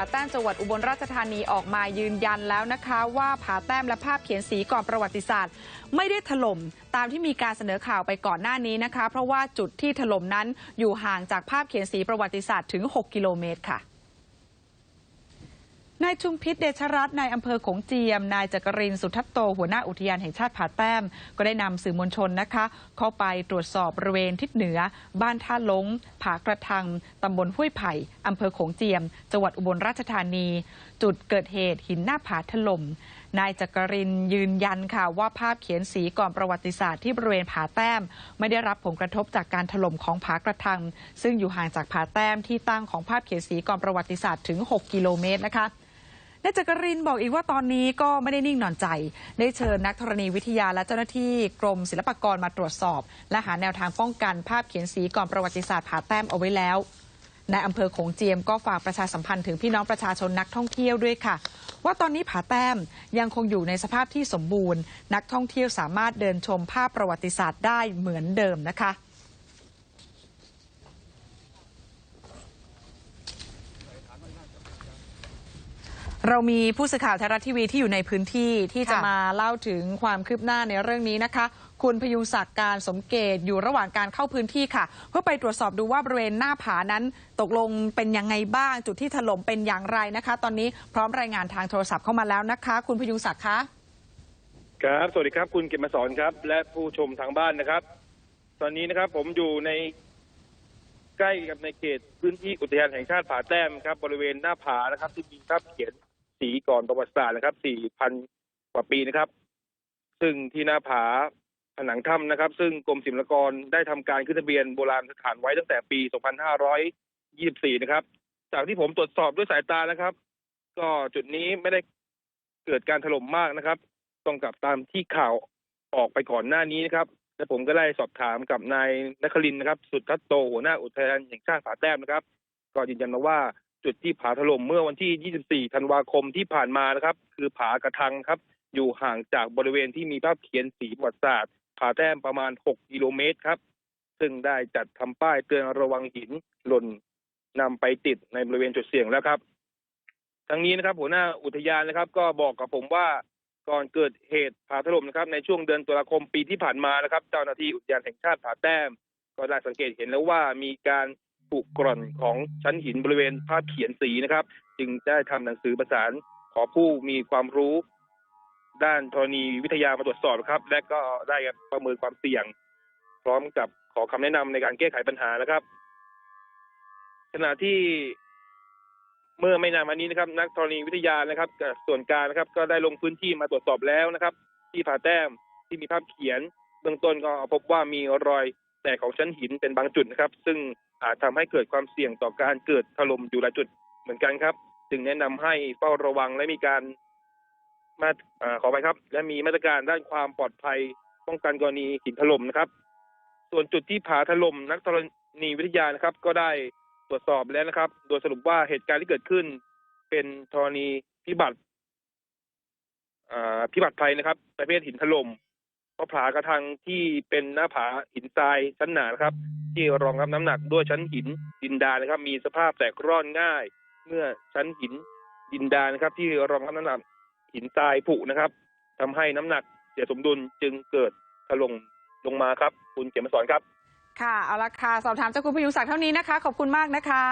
ผาแต้มจังหวัดอุบลราชธานีออกมายืนยันแล้วนะคะว่าผาแต้มและภาพเขียนสีก่อนประวัติศาสตร์ ไม่ได้ถล่มตามที่มีการเสนอข่าวไปก่อนหน้านี้นะคะ เพราะว่าจุดที่ถล่มนั้นอยู่ห่างจากภาพเขียนสีประวัติศาสตร์ถึง 6 กิโลเมตรค่ะายชุมพิษเดชรัตน์นายอำเภอโขงเจียม นายจักรินสุทัตโต หัวหน้าอุทยานแห่งชาติผาแต้ม ก็ได้นำสื่อมวลชนนะคะ เข้าไปตรวจสอบบริเวณทิศเหนือ บ้านท่าลงผากระทังตำบลห้วยไผ่อำเภอโขงเจียม จังหวัดอุบลราชธานี จุดเกิดเหตุหินหน้าผาถล่มนายจักรินยืนยันค่ะว่าภาพเขียนสีก่อนประวัติศาสตร์ที่บริเวณผาแต้ม ไม่ได้รับผลกระทบจากการถล่มของผากระทัง ซึ่งอยู่ห่างจากผาแต้มที่ตั้งของภาพเขียนสีก่อนประวัติศาสตร์ถึง 6 กิโลเมตรนะคะ นายจักรินบอกอีกว่าตอนนี้ก็ไม่ได้นิ่งนอนใจ ได้เชิญนักธรณีวิทยาและเจ้าหน้าที่กรมศิลปากรมาตรวจสอบ และหาแนวทางป้องกันภาพเขียนสีก่อนประวัติศาสตร์ผาแต้มเอาไว้แล้วนายอำเภอโขงเจียมก็ฝากประชาสัมพันธ์ถึงพี่น้องประชาชนนักท่องเที่ยวด้วยค่ะ ว่าตอนนี้ผาแต้มยังคงอยู่ในสภาพที่สมบูรณ์ นักท่องเที่ยวสามารถเดินชมภาพประวัติศาสตร์ได้เหมือนเดิมนะคะ เรามีผู้สื่อข่าวไทยรัฐทีวีที่อยู่ในพื้นที่ที่จะค่ะมาเล่าถึงความคืบหน้าในเรื่องนี้นะคะ คุณพยุงศักดิ์การสมเกตอยู่ระหว่างการเข้าพื้นที่ค่ะ เพื่อไปตรวจสอบดูว่าบริเวณหน้าผานั้น ตกลงเป็นยังไงบ้าง จุดที่ถล่มเป็นอย่างไรนะคะ ตอนนี้พร้อมรายงานทางโทรศัพท์เข้ามาแล้วนะคะ คุณพยุงศักดิ์คะครับสวัสดีครับ คุณเก็บมาสอนครับ และผู้ชมทางบ้านนะครับ ตอนนี้นะครับผมอยู่ในใกล้กับในเขตพื้นที่อุทยานแห่งชาติผาแต้มครับบริเวณหน้าผานะครับ ที่มีภาพเขียน สีก่อนประวัติศาสตร์นะครับ4,000กว่าปีนะครับ ซึ่งที่หน้าผาผนังถ้ำนะครับ ซึ่งกรมศิลปากรได้ทำการขึ้นทะเบียนโบราณสถานไว้ตั้งแต่ปี 2524 นะครับ จากที่ผมตรวจสอบด้วยสายตานะครับ ก็จุดนี้ไม่ได้เกิดการถล่มมากนะครับตรงกับตามที่ข่าวออกไปก่อนหน้านี้นะครับ และผมก็ได้สอบถามกับนายนครินนะครับ สุดทัตโตหัวหน้าอุทยานแห่งชาติผาแต้มนะครับ ก็ยืนยันมาว่า จุดที่ผาถล่มเมื่อวันที่ 24 ธันวาคมที่ผ่านมานะครับ คือผากระทังครับ อยู่ห่างจากบริเวณที่มีภาพเขียนสีประวัติศาสตร์ผาแต้มประมาณ 6 กิโลเมตรครับ ซึ่งได้จัดทำป้ายเตือนระวังหินหล่นนำไปติดในบริเวณจุดเสี่ยงแล้วครับทั้งนี้นะครับหัวหน้าอุทยานนะครับ ก็บอกกับผมว่าก่อนเกิดเหตุผาถล่มนะครับ ในช่วงเดือนตุลาคมปีที่ผ่านมานะครับ เจ้าหน้าที่อุทยานแห่งชาติผาแต้ม ก็ได้สังเกตเห็นแล้วว่ามีการ ผุกร่อนของชั้นหินบริเวณภาพเขียนสีนะครับ จึงได้ทำหนังสือประสานขอผู้มีความรู้ ด้านธรณีวิทยามาตรวจสอบครับ และก็ได้ประเมินความเสี่ยง พร้อมกับขอคำแนะนำในการแก้ไขปัญหานะครับ ขณะที่เมื่อไม่นานมานี้นะครับ นักธรณีวิทยานะครับกับส่วนกลางนะครับ ก็ได้ลงพื้นที่มาตรวจสอบแล้วนะครับ ที่ผาแต้มที่มีภาพเขียน เบื้องต้นก็พบว่ามีรอย แตกของชั้นหินเป็นบางจุดนะครับ ซึ่งอาจทำให้เกิดความเสี่ยงต่อการเกิดถล่มอยู่หลายจุดเหมือนกันครับ จึงแนะนำให้เฝ้าระวังและมีการมาอขอไปครับ และมีมาตรการด้านความปลอดภัยป้องกันกรณีหินถล่มนะครับ ส่วนจุดที่ผาถล่มนักธรณีวิทยานะครับ ก็ได้ตรวจสอบแล้วนะครับ โดยสรุปว่าเหตุการณ์ที่เกิดขึ้น เป็นธรณีพิบัติพิบัติภัยนะครับ ประเภทหินถล่ม เพราะผากระทังที่เป็นหน้าผาหินทรายชั้นหนานะครับ ที่รองรับน้ำหนักด้วยชั้นหินดินดานะครับ มีสภาพแตกร่อนง่าย เมื่อชั้นหินดินดานะครับ ที่รองรับน้ำหนักหินทรายผุนะครับทำให้น้ำหนักเสียสมดุลจึงเกิดถล่มลงมาครับ คุณเขมสอนครับ ค่ะเอาละค่ะสอบถามจากคุณพยุงศักดิ์เท่านี้นะคะ ขอบคุณมากนะคะ